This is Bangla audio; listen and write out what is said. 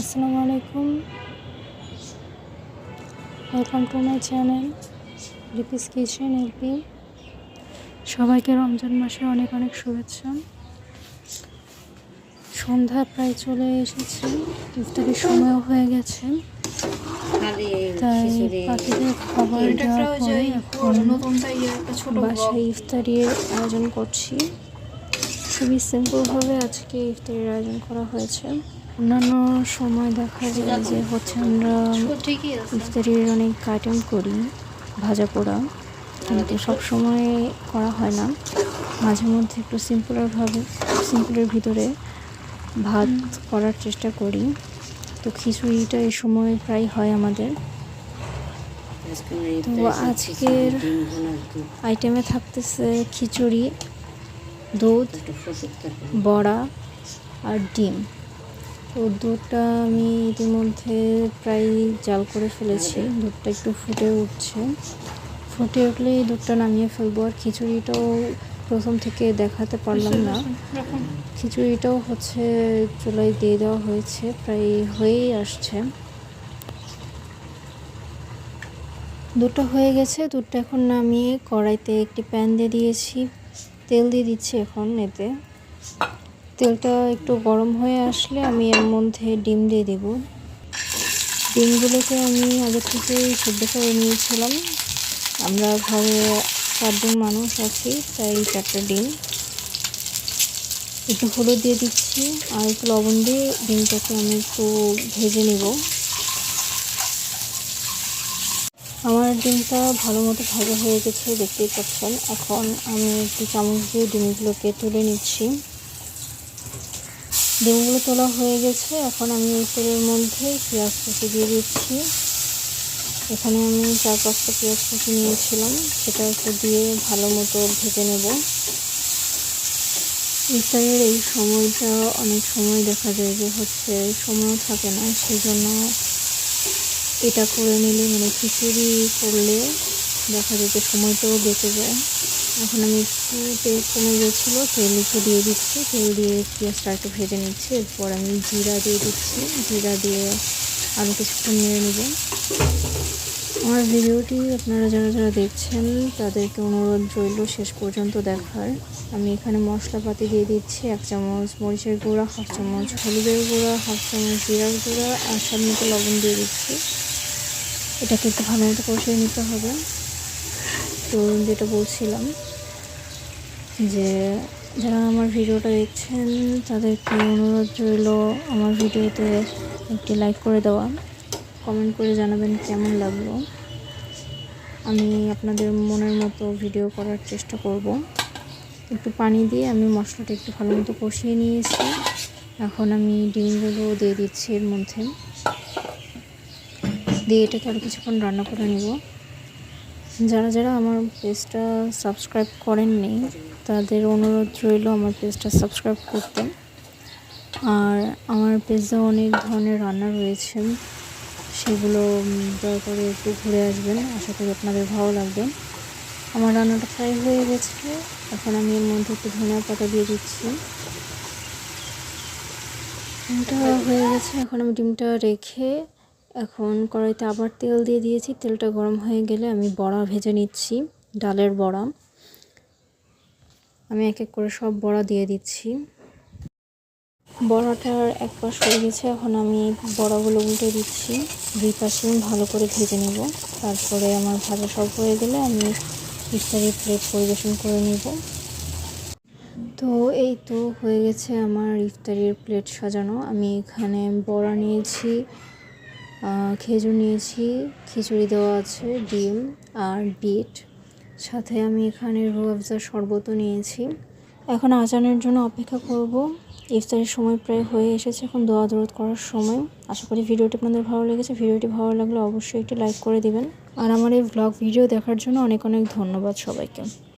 আসসালামু আলাইকুম। Welcome to my channel Ripi's kitchen LP সবাইকে রমজান মাসে অনেক অনেক শুভেচ্ছা। সন্ধ্যা প্রায় চলে এসেছে ইফতারের সময়ও হয়ে গেছে। তাই পাখিদের খাবার দেওয়ার পরে এখন বাসায় ইফতারির আয়োজন করছি। খুবই সিম্পলভাবে আজকে ইফতারির আয়োজন করা হয়েছে। অন্যান্য সময় দেখা যায় যে হচ্ছে আমরা ইফতারির অনেক আইটেম করি ভাজা পোড়া। কিন্তু সব সময় করা হয় না। মাঝে মধ্যে একটু সিম্পলারভাবে সিম্পলের ভিতরে ভাত করার চেষ্টা করি। তো খিচুড়িটা এই সময় প্রায় হয় আমাদের। তো আজকের আইটেমে থাকতেছে খিচুড়ি দুধ বড়া আর ডিম। তো দুধটা আমি ইতিমধ্যে প্রায় জাল করে ফেলেছি। দুধটা একটু ফুটে উঠছে। ফুটে উঠলেই দুধটা নামিয়ে ফেলব। আর খিচুড়িটাও প্রথম থেকে দেখাতে পারলাম না। খিচুড়িটাও হচ্ছে চুলায় দিয়ে দেওয়া হয়েছে। প্রায় হয়েই আসছে। দুধটা হয়ে গেছে। দুধটা এখন নামিয়ে কড়াইতে একটি প্যান দিয়ে দিয়েছি। তেল দিয়ে দিচ্ছি এখন এতে। তেলটা একটু গরম হয়ে আসলে আমি এর মধ্যে ডিম দিয়ে দেব। ডিমগুলোকে আমি আগে থেকেই সিদ্ধ করে নিয়েছিলাম। আমরা ঘরে চারজন মানুষ আছি, তাই চারটা ডিম। একটু হলুদ দিয়ে দিচ্ছি আর একটু লবণ দিয়ে ডিমটাকে আমি একটু ভেজে নেব। আমার ডিমটা ভালো মতো ভাজা হয়ে গেছে, দেখতেই পাচ্ছেন। এখন আমি একটু চামচ দিয়ে ডিমগুলোকে তুলে নিচ্ছি। ডিমগুলো তোলা হয়ে গেছে। এখন আমি তেলের মধ্যে পেঁয়াজ কুচি দিয়ে দিচ্ছি। এখানে আমি চার পাঁচটা পেঁয়াজ কুচি নিয়েছিলাম। সেটা একটু দিয়ে ভালো মতো ভেজে নেব। ইফতারের এই সময়টা অনেক সময় দেখা যায় যে হচ্ছে সময়ও থাকে না সেই জন্য এটা করে নিলে মানে খিচুড়ি করলে দেখা যায় যে সময়টাও বেঁচে যায়। এখন আমি একটু তেল কমে গেছিল, তেল একটু দিয়ে দিচ্ছি, তেল দিয়ে পেঁয়াজটা একটু ভেজে নিচ্ছি, এরপর আমি জিরা দিয়ে দিচ্ছি, জিরা দিয়ে আরও কিছুক্ষণ নেড়ে নেব। আমার ভিডিওটি আপনারা যারা যারা দেখছেন, তাদেরকে অনুরোধ রইল শেষ পর্যন্ত দেখার। আমি এখানে মশলাপাতি দিয়ে দিচ্ছি, এক চামচ মরিচের গুঁড়া, হাফ চামচ হলুদের গুঁড়া, হাফ চামচ জিরার গুঁড়া, আর সব মতো লবণ দিয়ে দিচ্ছি। এটাকে একটু ভালো মতো কষিয়ে নিতে হবে। তো যেটা বলছিলাম, যে যারা আমার ভিডিওটা দেখছেন, তাদেরকে অনুরোধ রইল আমার ভিডিওতে একটি লাইক করে দেওয়া। কমেন্ট করে জানাবেন কেমন লাগল। আমি আপনাদের মনের মতো ভিডিও করার চেষ্টা করব। একটু পানি দিয়ে আমি মশলাটা একটু ভালো মতো কষিয়ে নিয়েছি। এখন আমি ডিমগুলো দিয়ে দিচ্ছি এর মধ্যে। দিয়ে এটাকে আরও কিছুক্ষণ রান্না করে নেব। যারা যারা আমার পেজটা সাবস্ক্রাইব করেননি, তাদের অনুরোধ রইল আমার পেজটা সাবস্ক্রাইব করতে। আর আমার পেজে অনেক ধরনের রান্না রয়েছে, সেগুলো দয়া করে একটু ঘুরে আসবেন। আশা করি আপনাদের ভালো লাগবে। আমার রান্নাটা প্রায় হয়ে গেছে। এখন আমি এর মধ্যে একটু ধনিয়া পাতা দিয়ে দিচ্ছি। ডিমটা হয়ে গেছে। এখন আমি ডিমটা রেখে এখন কড়াইতে আবার তেল দিয়ে দিয়েছি। তেলটা গরম হয়ে গেলে আমি বড়া ভেজে নিচ্ছি, ডালের বড়া। আমি এক এক করে সব বড়া দিয়ে দিচ্ছি। বড়াটার এক পাশ হয়ে গেছে, এখন আমি বড়াগুলো উল্টে দিচ্ছি। দুই পাশে ভালো করে ভেজে নেব। তারপরে আমার ভাজা সব হয়ে গেলে আমি ইফতারি প্লেট পরিবেশন করে নিব। তো এই তো হয়ে গেছে আমার ইফতারির প্লেট সাজানো। আমি এখানে বড়া নিয়েছি খেজুর নিয়েছি, খিচুড়ি দেওয়া আছে, ডিম আর বিট। সাথে আমি এখানে রুয়াবজার শরবতও নিয়েছি। এখন আজানের জন্য অপেক্ষা করব। ইফতারের সময় প্রায় হয়ে এসেছে, এখন দোয়া দরদ করার সময়। আশা করি ভিডিওটি আপনাদের ভালো লেগেছে। ভিডিওটি ভালো লাগলে অবশ্যই একটি লাইক করে দিবেন। আর আমার এই ব্লগ ভিডিও দেখার জন্য অনেক অনেক ধন্যবাদ সবাইকে।